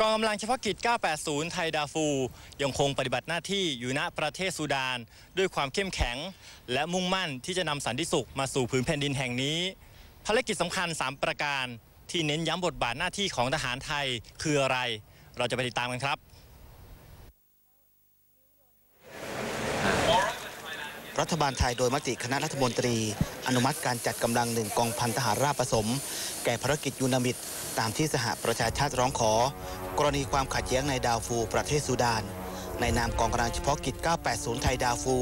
กองกำลังเฉพาะกิจ 980 ไทยดาฟู ยังคงปฏิบัติหน้าที่อยู่ณประเทศซูดาน ด้วยความเข้มแข็ง และมุ่งมั่นที่จะนำสันติสุขมาสู่ผืนแผ่นดินแห่งนี้ ภารกิจสำคัญ 3 ประการ ที่เน้นย้ำบทบาทหน้าที่ของทหารไทยคืออะไร เราจะไปติดตามกันครับ รัฐบาลไทยโดยมติคณะรัฐมนตรี อนุมัติการจัดกำลังหนึ่งกองพันทหารราบผสม แก่ภารกิจยูนามิดตามที่สหประชาชาติร้องขอ กรณีความขัดแย้งในดาวฟูประเทศซูดาน ในนามกองกำลังเฉพาะกิจ 980 ไทยดาวฟู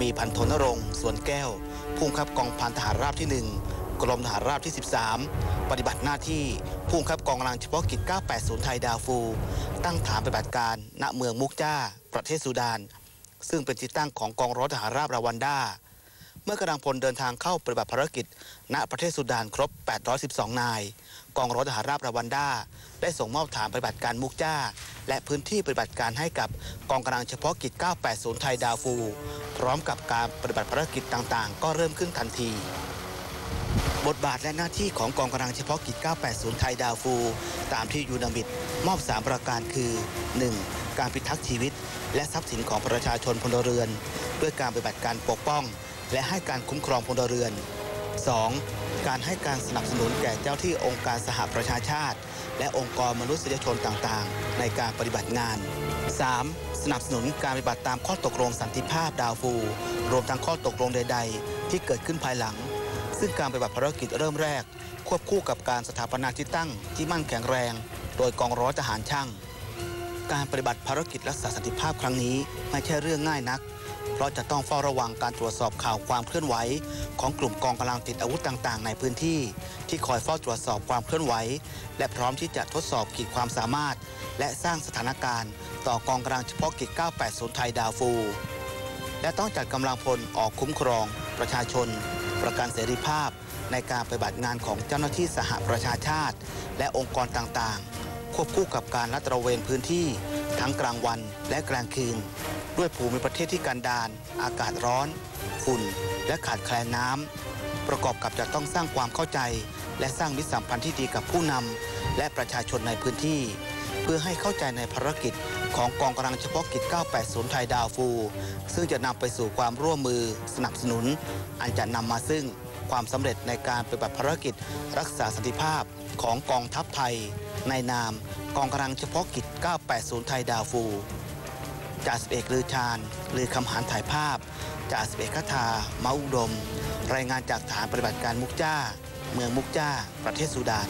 มีพันโทนรงสวนแก้วผู้บังคับกองพันทหารราบที่ 1 กรมทหารราบที่ 13 ปฏิบัติหน้าที่ผู้บังคับกองกำลังเฉพาะกิจ 980 ไทยดาวฟู ตั้งฐานปฏิบัติการณเมืองมุกจ้า ประเทศซูดาน ซึ่งเป็นที่ตั้งของกองร้อยทหารราบราวันดาเมื่อกำลังพลเดินทางเข้าปฏิบัติภารกิจ ณประเทศสุดานครบ 812 นาย กองร้อยทหารราบราวันดาได้ส่งมอบฐานปฏิบัติการมุกจ้า และพื้นที่ปฏิบัติการให้กับกองกำลังเฉพาะกิจ 980 ไทยดาวฟู พร้อมกับการปฏิบัติภารกิจต่างๆ ก็เริ่มขึ้นทันที บทบาทและหน้าที่ของกองกำลังเฉพาะกิจ 980 ไทยดาวฟู ตามที่ยูนามิดมอบ 3 ประการคือ 1. การพิทักษ์ชีวิต และทรัพย์สินของประชาชนพลเรือน ด้วยการปฏิบัติการปกป้อง และให้การคุ้มครองพลเรือน 2. การให้การสนับสนุนแก่เจ้าที่องค์การสหประชาชาติ และองค์กรมนุษยชนต่างๆ ในการปฏิบัติงาน 3. สนับสนุนการปฏิบัติตามข้อตกลงสันติภาพดาวฟู รวมทั้งข้อตกลงใด ๆ ที่เกิดขึ้นภายหลัง ซึ่งการปฏิบัติภารกิจเริ่มแรก ควบคู่กับการสถาปนาที่ตั้งที่มั่นแข็งแรง โดยกองร้อยทหารช่าง การปฏิบัติภารกิจรักษาสันติภาพครั้งนี้ไม่ใช่เรื่องง่ายนัก เพราะจะต้องเฝ้าระวังการตรวจสอบข่าวความเคลื่อนไหว ของกลุ่มกองกำลังติดอาวุธต่างๆ ในพื้นที่ ที่คอยเฝ้าตรวจสอบความเคลื่อนไหว และพร้อมที่จะทดสอบขีดความสามารถ และสร้างสถานการณ์ ต่อกองกำลังเฉพาะกิจ 980 ไทยดาวฟู และต้องจัดกำลังพลออกคุ้มครอง ประชาชน ประกันเสรีภาพ ในการปฏิบัติงานของเจ้าหน้าที่สหประชาชาติ และองค์กรต่างๆ ควบคู่กับการลัดตระเวนพื้นที่ ทั้งกลางวันและกลางคืน ด้วยภูมิประเทศที่กันดารอากาศร้อนฝุ่น และขาดแคลนน้ำประกอบกับจะต้องสร้างความเข้าใจ และสร้างมิตรสัมพันธ์ที่ดีกับผู้นำและประชาชนในพื้นที่ เพื่อให้เข้าใจในภารกิจของกองกำลังเฉพาะกิจ 980 ไทยดาวฟู ซึ่งจะนำไปสู่ความร่วมมือสนับสนุน อันจะนำมาซึ่งความสำเร็จในการปฏิบัติภารกิจ รักษาสันติภาพของกองทัพไทย ในนามกองกำลังเฉพาะกิจ 980 ไทยดาวฟู จ่าสิบเอกลือชาญลือคำหานถ่ายภาพ จ่าสิบเอกคทามาอุดม รายงานจากฐานปฏิบัติการมุกจ้า เมืองมุกจ้า ประเทศสุดาน